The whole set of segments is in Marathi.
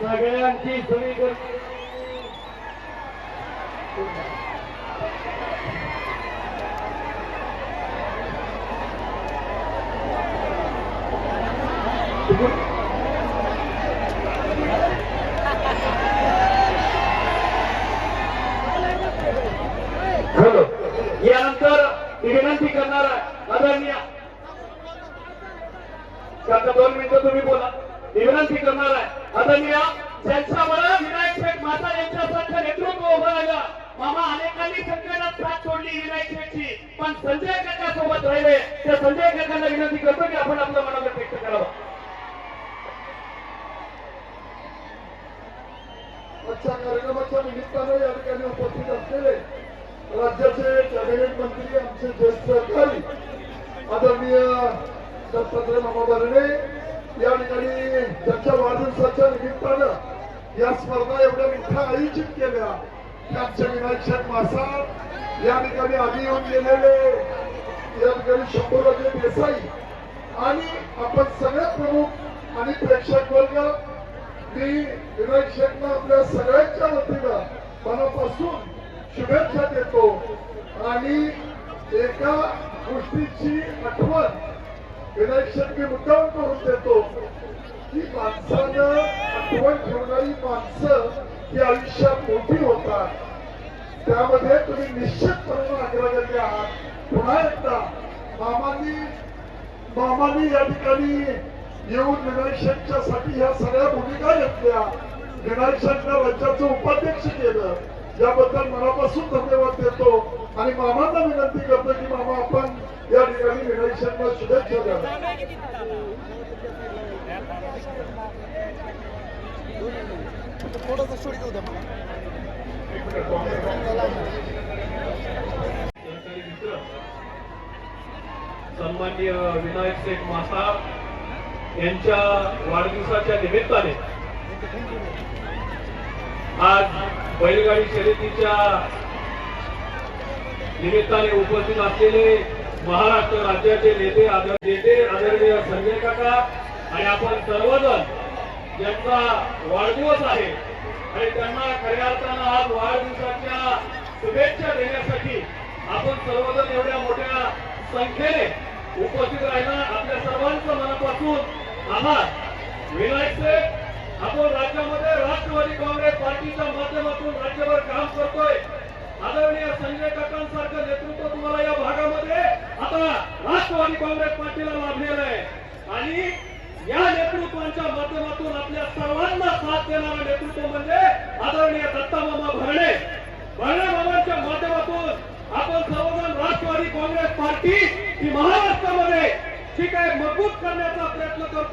सगळ्यांची सगळीकडे यानंतर मी विनंती करणार आहे आदरणीय दोन मिनिटं तुम्ही बोला. विनंती करणार आहे. आता मी आदरणीय ज्यांच्यावर विनायक शेठ माता यांच्यासारखं नेतृत्व उभं राहिलं मामा अनेकांनी संकटात साथ सोडली विनायक शेठची. पण संजय काका सोबत राहिले. त्या संजय काकांना विनंती करतो की आपण आपलं मनावर व्यक्त करावं. आजच्या कार्यक्रमाच्या निमित्तानं या ठिकाणी उपस्थित असलेले राज्याचे कॅबिनेट मंत्री आमचे ज्येष्ठ अधिकारी आदरणीय दत्तात्रय मामा भरणे या ठिकाणी त्यांच्या वाढदिवसाच्या निमित्तानं या स्पर्धा एवढ्या मोठ्या आयोजित केल्या. त्यांच्या विनायक शेठ मासाळ या ठिकाणी आधी येऊन गेलेले. या ठिकाणी शंभूराजे देसाई आणि आपण सगळे प्रमुख आणि प्रेक्षक वर्ग. मी विनायक शेठना आपल्या सगळ्यांच्या वतीनं मनापासून शुभेच्छा देतो. आणि एका गोष्टीची आठवण विनायक शेठ मी मुद्दाम करून देतो. की माणसानं आठवण ठेवणारी माणसं ही आयुष्यात मोठी होतात. त्यामध्ये तुम्ही निश्चितपणे अग्रगण्य आहात. पुन्हा एकदा मामानी मामानी या ठिकाणी येऊन विनायकसाठी ह्या सगळ्या भूमिका घेतल्या. विनायक राज्याचं उपाध्यक्ष केलं. याबद्दल मनापासून धन्यवाद देतो आणि मामांना विनंती करतो की मामा आपण या ठिकाणी विनायक शुभेच्छा द्या. सहकारी सन्माननीय विनायक शेख मासा यांच्या वाढदिवसाच्या निमित्ताने आज बैलगाडी शर्यतीच्या निमित्ताने उपस्थित असलेले महाराष्ट्र राज्याचे नेते आदर नेते आदरणीय संजय काका आणि आपण सर्वजण यांचा वाढदिवस आहे आणि त्यांना खऱ्या अर्थानं आज वाढदिवसाच्या शुभेच्छा देण्यासाठी आपण सर्वजण एवढ्या मोठ्या संख्येने उपस्थित राहिला. आपल्या सर्वांचं मनापासून आभार. विनायक आपण राज्यामध्ये राष्ट्रवादी काँग्रेस पार्टीच्या माध्यमातून राज्यभर काम करतोय. आदरणीय संजय काकांसारखं नेतृत्व तुम्हाला या भागामध्ये आता राष्ट्रवादी काँग्रेस पार्टीला लाभलेलं आहे. आणि या नेतृत्वाच्या माध्यमातून आपल्या सर्वांना साथ देणारं नेतृत्व म्हणजे आदरणीय दत्ता मामा भरणे. भरणे मामांच्या माध्यमातून आपण सर्वजण राष्ट्रवादी काँग्रेस पार्टी ही महाराष्ट्रामध्ये ठीक आहे मजबूत करण्याचा प्रयत्न करतो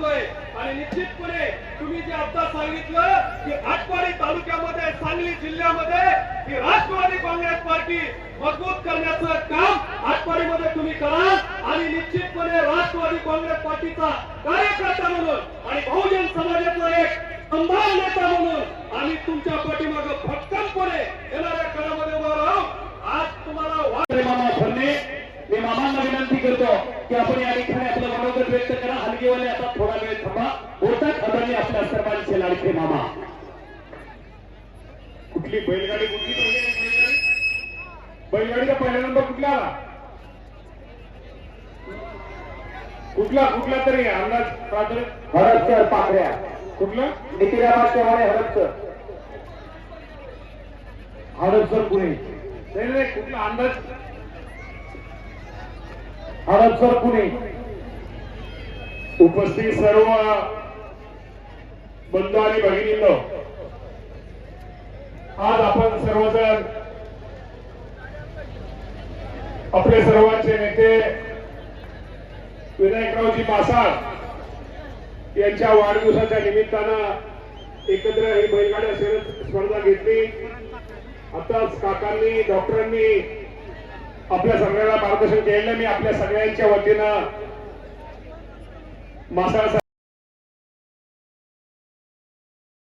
आणि निश्चितपणे तुम्ही जे आता सांगितलं की आटपाडी तालुक्यामध्ये सांगली जिल्ह्यामध्ये ही राष्ट्रवादी काँग्रेस पार्टी मजबूत करण्याचं काम आटपाडीमध्ये तुम्ही करा आणि निश्चितपणे राष्ट्रवादी काँग्रेस पार्टीचा कार्यकर्ता म्हणून आणि बहुजन समाजाचा एक संभान नेता म्हणून आम्ही तुमच्या पाठीमाग भक्कमपणे येणाऱ्या काळामध्ये उभा राहू. आज तुम्हाला मामा फडणे मी मामांना विनंती करतो. की आपण या ठिकाणी आपलं मनोगत व्यक्त करा. हलगीवाले आता थोडा वेळ थांबा. बोलतात आदरणीय आपल्या सर्वांचे लाडके मामा. कुठली बैलगाडी कुठली बैलगाडी बैलगाडीचा पहिला नंबर कुठला आला? कुठला कुठला तरी अंदाज पात्र? हरपसर पाकड्या कुठला? नितीराबाद चव्हाणे हरपसर हरपसर पुणे नाही कुठला अंदाज? हरपसर पुणे. उपस्थित सर्व बंधू आणि भगिनींनो आज आपण सर्वजण आपले सर्वांचे नेते विनायकरावजी मासाळ यांच्या वाढदिवसाच्या निमित्तानं एकत्र ही बैलगाड्या स्पर्धा घेतली. आताच काकांनी डॉक्टरांनी आपल्या सगळ्याला मार्गदर्शन केलेलं मी आपल्या सगळ्यांच्या वतीनं मासाळ